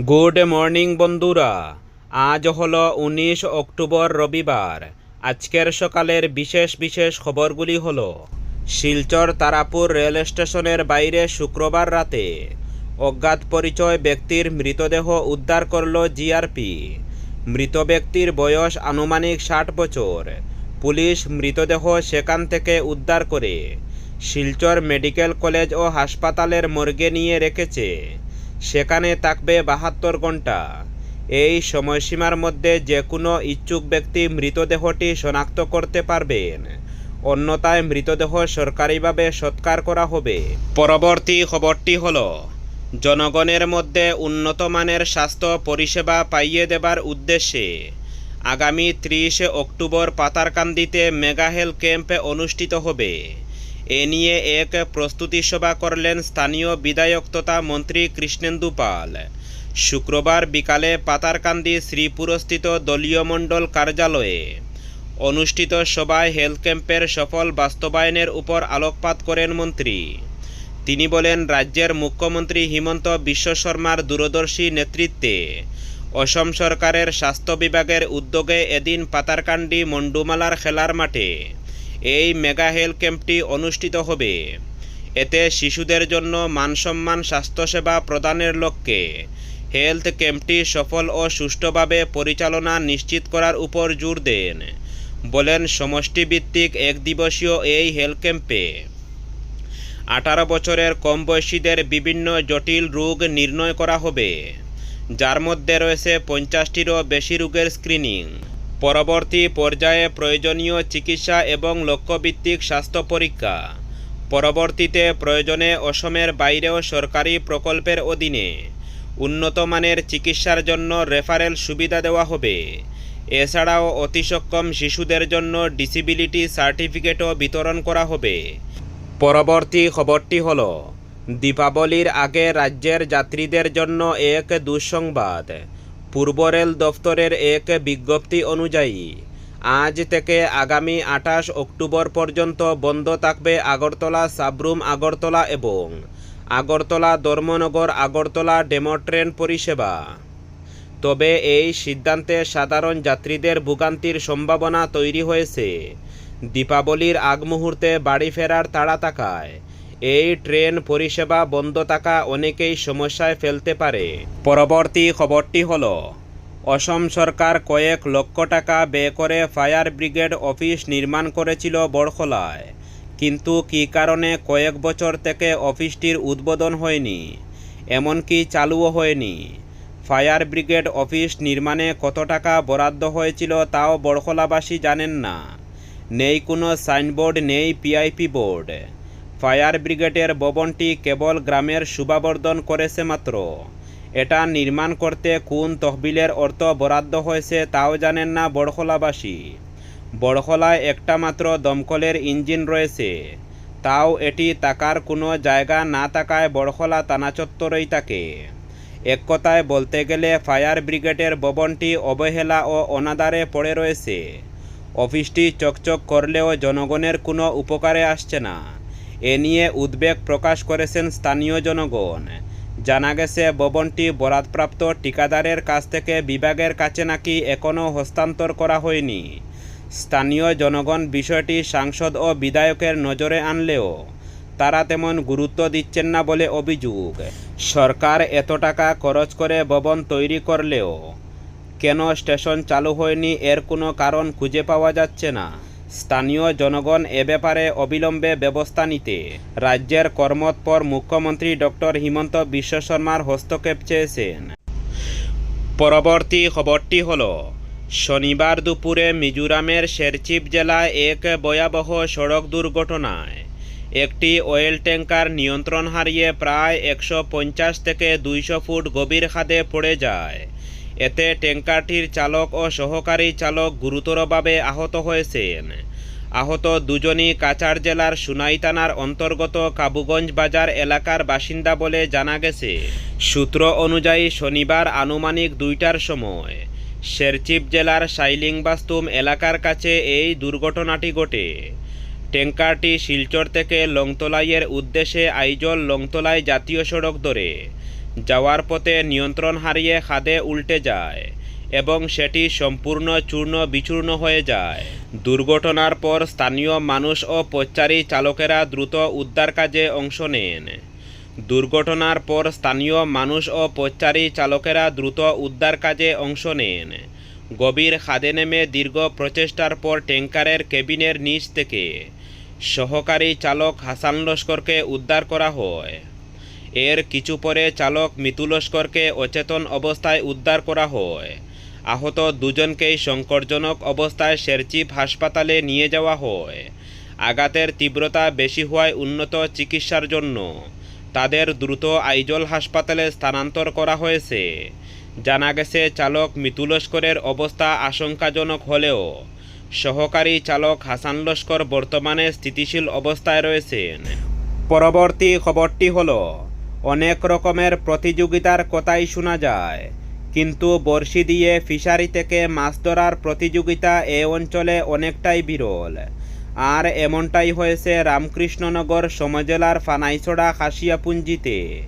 Good morning, বন্ধুরা। আজ হলো উনিশ অক্টোবর রবিবার। আজকের সকালের বিশেষ বিশেষ খবরগুলি হল, শিলচর তারাপুর রেল স্টেশনের বাইরে শুক্রবার রাতে অজ্ঞাত পরিচয় ব্যক্তির মৃতদেহ উদ্ধার করল জিআরপি। মৃত ব্যক্তির বয়স আনুমানিক ষাট বছর। পুলিশ মৃতদেহ সেখান থেকে উদ্ধার করে শিলচর মেডিকেল কলেজ ও হাসপাতালের মর্গে নিয়ে রেখেছে। সেখানে থাকবে বাহাত্তর ঘণ্টা এই সময়সীমার মধ্যে যে কোনো ইচ্ছুক ব্যক্তি মৃতদেহটি শনাক্ত করতে পারবেন। অন্যথায় মৃতদেহ সরকারিভাবে সৎকার করা হবে। পরবর্তী খবরটি হল, জনগণের মধ্যে উন্নত মানের স্বাস্থ্য পরিষেবা পাইয়ে দেবার উদ্দেশ্যে আগামী ত্রিশে অক্টোবর পাতারকান্দিতে মেগা হেলথ ক্যাম্প অনুষ্ঠিত হবে। এ নিয়ে এক প্রস্তুতি সভা করলেন স্থানীয় বিধায়ক তথা মন্ত্রী কৃষ্ণেন্দু পাল। শুক্রবার বিকালে পাতারকান্দি শ্রীপুরস্থিত দলীয় মণ্ডল কার্যালয়ে অনুষ্ঠিত সভায় হেলথ ক্যাম্পের সফল বাস্তবায়নের উপর আলোকপাত করেন মন্ত্রী। তিনি বলেন, রাজ্যের মুখ্যমন্ত্রী হিমন্ত বিশ্ব শর্মার দূরদর্শী নেতৃত্বে অসম সরকারের স্বাস্থ্য বিভাগের উদ্যোগে এদিন পাতারকান্দি মন্ডুমালার খেলার মাঠে এই মেগা হেলথ ক্যাম্পটি অনুষ্ঠিত হবে। এতে শিশুদের জন্য মানসম্মান স্বাস্থ্যসেবা প্রদানের লক্ষ্যে হেলথ ক্যাম্পটি সফল ও সুষ্ঠুভাবে পরিচালনা নিশ্চিত করার উপর জোর দেন, বলেন সমষ্টিভিত্তিক এক দিবসীয় এই হেলথ ক্যাম্পে। আঠারো বছরের কম বয়সীদের বিভিন্ন জটিল রোগ নির্ণয় করা হবে, যার মধ্যে রয়েছে পঞ্চাশটিরও বেশি রোগের স্ক্রিনিং। পরবর্তী পর্যায়ে প্রয়োজনীয় চিকিৎসা এবং লক্ষ্যভিত্তিক স্বাস্থ্য পরীক্ষা। পরবর্তীতে প্রয়োজনে অসমের বাইরেও সরকারি প্রকল্পের অধীনে উন্নত মানের চিকিৎসার জন্য রেফারেল সুবিধা দেওয়া হবে। এছাড়াও অতিসক্ষম শিশুদের জন্য ডিসিবিলিটি সার্টিফিকেটও বিতরণ করা হবে। পরবর্তী খবরটি হল, দীপাবলির আগে রাজ্যের যাত্রীদের জন্য এক দুঃসংবাদ। পূর্ব রেল দফতরের এক বিজ্ঞপ্তি অনুযায়ী, আজ থেকে আগামী আঠাশ অক্টোবর পর্যন্ত বন্ধ থাকবে আগরতলা সাবরুম আগরতলা এবং আগরতলা ধর্মনগর আগরতলা ডেমো ট্রেন পরিষেবা। তবে এই সিদ্ধান্তে সাধারণ যাত্রীদের ভোগান্তির সম্ভাবনা তৈরি হয়েছে। দীপাবলির আগ মুহূর্তে বাড়ি ফেরার তাড়া থাকায় এই ট্রেন পরিষেবা বন্ধ থাকা অনেকেই সমস্যায় ফেলতে পারে। পরবর্তী খবরটি হল, অসম সরকার কয়েক লক্ষ টাকা ব্যয় করে ফায়ার ব্রিগেড অফিস নির্মাণ করেছিল বড়খলায়। কিন্তু কী কারণে কয়েক বছর থেকে অফিসটির উদ্বোধন হয়নি? এমনকি চালুও হয়নি। ফায়ার ব্রিগেড অফিস নির্মাণে কত টাকা বরাদ্দ হয়েছিল তাও বড়খলাবাসী জানেন না। নেই কোনো সাইনবোর্ড, নেই পিআইপি বোর্ড। ফায়ার ব্রিগেডের ভবনটি কেবল গ্রামের শুভাবর্ধন করেছে মাত্র। এটা নির্মাণ করতে কোন তহবিলের অর্থ বরাদ্দ হয়েছে তাও জানেন না বড়খলাবাসী। বড়খলায় একটা মাত্র দমকলের ইঞ্জিন রয়েছে। তাও এটি তাকার কোনো জায়গা না থাকায় বড়খলা তানাচত্বরই থাকে। এক কথায় বলতে গেলে ফায়ার ব্রিগেডের ভবনটি অবহেলা ও অনাদারে পড়ে রয়েছে। অফিসটি চকচক করলেও জনগণের কোনো উপকারে আসছে না। এ নিয়ে উদ্বেগ প্রকাশ করেছেন স্থানীয় জনগণ। জানা গেছে, ভবনটি বরাদপ্রাপ্ত ঠিকাদারের কাছ থেকে বিভাগের কাছে নাকি এখনও হস্তান্তর করা হয়নি। স্থানীয় জনগণ বিষয়টি সাংসদ ও বিধায়কের নজরে আনলেও তারা তেমন গুরুত্ব দিচ্ছেন না বলে অভিযোগ। সরকার এত টাকা খরচ করে ভবন তৈরি করলেও কেন স্টেশন চালু হয়নি এর কোনো কারণ খুঁজে পাওয়া যাচ্ছে না। স্থানীয় জনগণ এ ব্যাপারে অবিলম্বে ব্যবস্থা নিতে রাজ্যের কর্মতপর মুখ্যমন্ত্রী ডক্টর হিমন্ত বিশ্ব শর্মার হস্তক্ষেপ চেয়েছেন। পরবর্তী খবরটি হল, শনিবার দুপুরে মিজোরামের শেরচিপ জেলায় এক ভয়াবহ সড়ক দুর্ঘটনায় একটি অয়েল ট্যাঙ্কার নিয়ন্ত্রণ হারিয়ে প্রায় একশো পঞ্চাশ থেকে দুইশো ফুট গভীর খাদে পড়ে যায়। এতে ট্যাঙ্কারটির চালক ও সহকারী চালক গুরুতরভাবে আহত হয়েছেন। আহত দুজনই কাছাড় জেলার সুনাই থানার অন্তর্গত কাবুগঞ্জ বাজার এলাকার বাসিন্দা বলে জানা গেছে। সূত্র অনুযায়ী শনিবার আনুমানিক দুইটার সময় শেরচিপ জেলার শাইলিংবাস্তুম এলাকার কাছে এই দুর্ঘটনাটি ঘটে। ট্যাঙ্কারটি শিলচর থেকে লংতলাইয়ের উদ্দেশ্যে আইজল লংতলাই জাতীয় সড়ক ধরে যাওয়ার পথে নিয়ন্ত্রণ হারিয়ে খাদে উল্টে যায় এবং সেটি সম্পূর্ণ চূর্ণ বিচূর্ণ হয়ে যায়। দুর্ঘটনার পর স্থানীয় মানুষ ও পথচারী চালকেরা দ্রুত উদ্ধার কাজে অংশ নেন। দুর্ঘটনার পর স্থানীয় মানুষ ও পথচারী চালকেরা দ্রুত উদ্ধার কাজে অংশ নেন। গভীর খাদে নেমে দীর্ঘ প্রচেষ্টার পর ট্যাঙ্কারের কেবিনের নিচ থেকে সহকারী চালক হাসান লস্করকে উদ্ধার করা হয়। এর কিছু পরে চালক মিতু লস্করকে অচেতন অবস্থায় উদ্ধার করা হয়। আহত দুজনকেই সংকটজনক অবস্থায় শেরচিপ হাসপাতালে নিয়ে যাওয়া হয়। আঘাতের তীব্রতা বেশি হওয়ায় উন্নত চিকিৎসার জন্য তাদের দ্রুত আইজল হাসপাতালে স্থানান্তর করা হয়েছে। জানা গেছে, চালক মিতু লস্করের অবস্থা আশঙ্কাজনক হলেও সহকারী চালক হাসান লস্কর বর্তমানে স্থিতিশীল অবস্থায় রয়েছেন। পরবর্তী খবরটি হলো অনেক রকমের প্রতিযোগিতার কথাই শোনা যায়। কিন্তু বড়শি দিয়ে ফিশারি থেকে মাছ ধরার প্রতিযোগিতা এ অঞ্চলে অনেকটাই বিরল। আর এমনটাই হয়েছে রামকৃষ্ণনগর সমজেলার ফানাইছড়া খাসিয়াপুঞ্জিতে।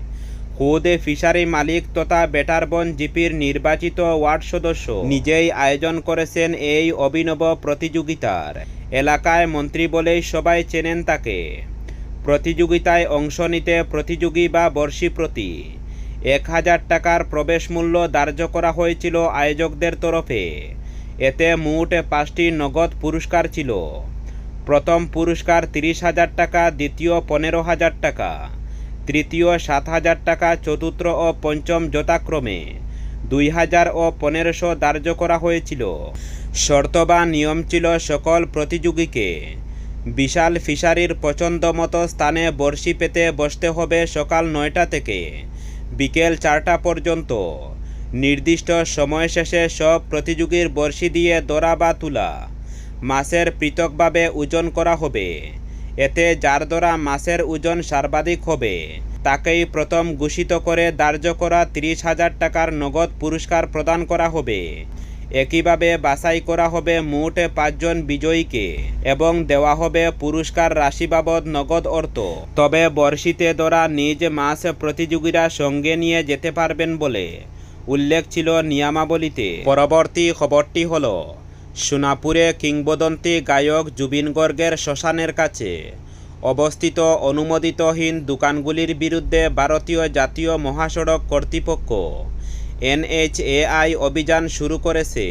খুদ ফিশারি মালিক তথা বেটারবন জিপির নির্বাচিত ওয়ার্ড সদস্য নিজেই আয়োজন করেছেন এই অভিনব প্রতিযোগিতার। এলাকায় মন্ত্রী বলেই সবাই চেনেন তাকে। প্রতিযোগিতায় অংশ নিতে প্রতিযোগী বা বর্ষী প্রতি এক হাজার টাকার প্রবেশ মূল্য ধার্য করা হয়েছিল আয়োজকদের তরফে। এতে মোট পাঁচটি নগদ পুরস্কার ছিল। প্রথম পুরস্কার তিরিশ হাজার টাকা, দ্বিতীয় পনেরো হাজার টাকা, তৃতীয় সাত হাজার টাকা, চতুর্থ ও পঞ্চম যথাক্রমে দুই হাজার ও পনেরোশো ধার্য করা হয়েছিল। শর্ত বা নিয়ম ছিল সকল প্রতিযোগীকে বিশাল ফিশারির পছন্দ মতো স্থানে বড়শি পেতে বসতে হবে সকাল নয়টা থেকে। বিকেল চারটা পর্যন্ত। নির্দিষ্ট সময় শেষে সব প্রতিযোগীর বড়শি দিয়ে দরা বা তুলা মাছের পৃথকভাবে ওজন করা হবে। এতে যার দ্বারা মাছের ওজন সর্বাধিক হবে, তাকেই প্রথম ঘোষিত করে ধার্য করা তিরিশ হাজার টাকার নগদ পুরস্কার প্রদান করা হবে। একইভাবে বাছাই করা হবে মোট পাঁচজন বিজয়ীকে এবং দেওয়া হবে পুরস্কার রাশি বাবদ নগদ অর্থ। তবে বর্ষিতে ধরা নিজ মাছ প্রতিযোগীরা সঙ্গে নিয়ে যেতে পারবেন বলে উল্লেখ ছিল নিয়মাবলীতে। পরবর্তী খবরটি হল, সোনাপুরে কিংবদন্তি গায়ক জুবিন গর্গের শ্মশানের কাছে অবস্থিত অনুমোদিতহীন দোকানগুলির বিরুদ্ধে ভারতীয় জাতীয় মহাসড়ক কর্তৃপক্ষ এনএইচএআই অভিযান শুরু করেছে।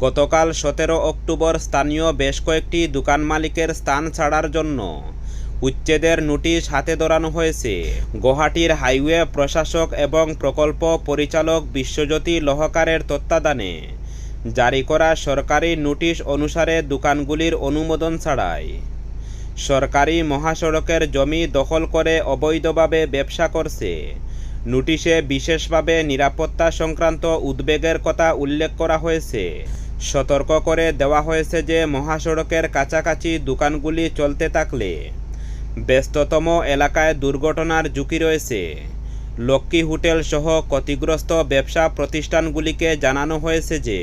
গতকাল সতেরো অক্টোবর স্থানীয় বেশ কয়েকটি দোকান মালিকের স্থান ছাড়ার জন্য উচ্ছেদের নোটিশ হাতে ধরানো হয়েছে। গুয়াহাটির হাইওয়ে প্রশাসক এবং প্রকল্প পরিচালক বিশ্বজ্যোতি লহকারের তত্ত্বাবধানে জারি করা সরকারি নোটিশ অনুসারে দোকানগুলির অনুমোদন ছাড়াই সরকারি মহাসড়কের জমি দখল করে অবৈধভাবে ব্যবসা করছে। নোটিশে বিশেষভাবে নিরাপত্তা সংক্রান্ত উদ্বেগের কথা উল্লেখ করা হয়েছে। সতর্ক করে দেওয়া হয়েছে যে মহাসড়কের কাছাকাছি দোকানগুলি চলতে থাকলে ব্যস্ততম এলাকায় দুর্ঘটনার ঝুঁকি রয়েছে। লক্ষ্মী হোটেল সহ ক্ষতিগ্রস্ত ব্যবসা প্রতিষ্ঠানগুলিকে জানানো হয়েছে যে,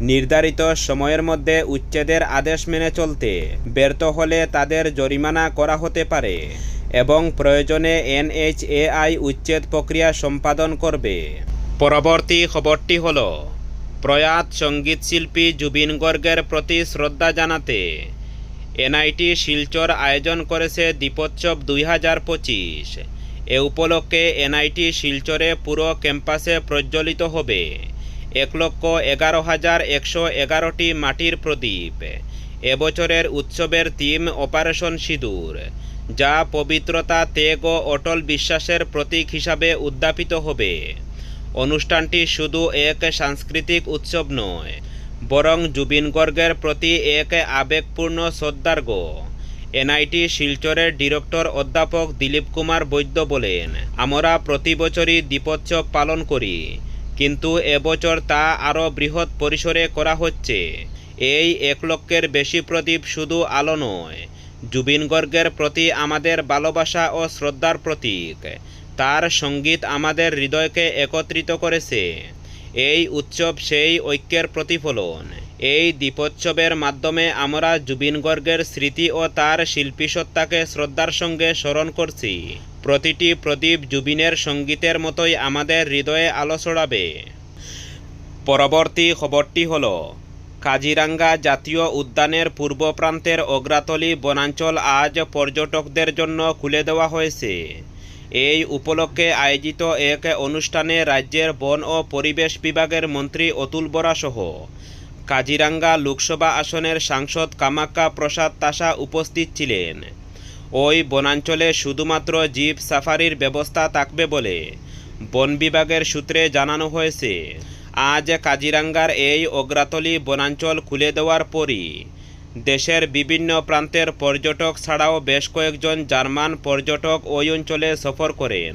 নির্ধারিত সময়ের মধ্যে উচ্ছেদের আদেশ মেনে চলতে ব্যর্থ হলে তাদের জরিমানা করা হতে পারে। এবং প্রয়োজনে এনএইচএআই উচ্ছেদ প্রক্রিয়া সম্পাদন করবে। পরবর্তী খবরটি হল, প্রয়াত সঙ্গীতশিল্পী জুবিন গর্গের প্রতি শ্রদ্ধা জানাতে এনআইটি শিলচর আয়োজন করেছে দীপোৎসব দুই হাজার পঁচিশ। এ উপলক্ষে এনআইটি শিলচরে পুরো ক্যাম্পাসে প্রজ্বলিত হবে। এক লক্ষ এগারো হাজার একশো এগারোটি মাটির প্রদীপ। এবছরের উৎসবের থিম অপারেশন সিঁদুর। যা পবিত্রতা তেগ ও অটল বিশ্বাসের প্রতীক হিসাবে উদ্যাপিত হবে। অনুষ্ঠানটি শুধু এক সাংস্কৃতিক উৎসব নয়, বরং জুবিন গর্গের প্রতি এক আবেগপূর্ণ শ্রদ্ধার্ঘ। এনআইটি শিলচরের ডিরেক্টর অধ্যাপক দিলীপ কুমার বৈদ্য বলেন, আমরা প্রতি বছরই দীপোৎসব পালন করি, কিন্তু এবছর তা আরও বৃহৎ পরিসরে করা হচ্ছে। এই এক লক্ষের বেশি প্রদীপ শুধু আলো নয় জুবিন গর্গের প্রতি আমাদের ভালোবাসা ও শ্রদ্ধার প্রতীক। তার সংগীত আমাদের হৃদয়কে একত্রিত করেছে। এই উৎসব সেই ঐক্যের প্রতিফলন। এই দীপোৎসবের মাধ্যমে আমরা জুবিন গর্গের স্মৃতি ও তার শিল্পীসত্তাকে শ্রদ্ধার সঙ্গে স্মরণ করছি। প্রতিটি প্রদীপ জুবিনের সঙ্গীতের মতোই আমাদের হৃদয়ে আলো ছড়াবে। পরবর্তী খবরটি হল কাজিরাঙ্গা জাতীয় উদ্যানের পূর্ব প্রান্তের অগ্রাতলি বনাঞ্চল আজ পর্যটকদের জন্য খুলে দেওয়া হয়েছে। এই উপলক্ষে আয়োজিত এক অনুষ্ঠানে রাজ্যের বন ও পরিবেশ বিভাগের মন্ত্রী অতুল বরা সহ কাজিরাঙ্গা লোকসভা আসনের সাংসদ কামাক্কা প্রসাদ তাসা উপস্থিত ছিলেন। ওই বনাঞ্চলে শুধুমাত্র জিপ সাফারির ব্যবস্থা থাকবে বলে বন বিভাগের সূত্রে জানানো হয়েছে। আজ কাজিরাঙ্গার এই অগ্রাতলি বনাঞ্চল খুলে দেওয়ার পরই দেশের বিভিন্ন প্রান্তের পর্যটক ছাড়াও বেশ কয়েকজন জার্মান পর্যটক ওই অঞ্চলে সফর করেন।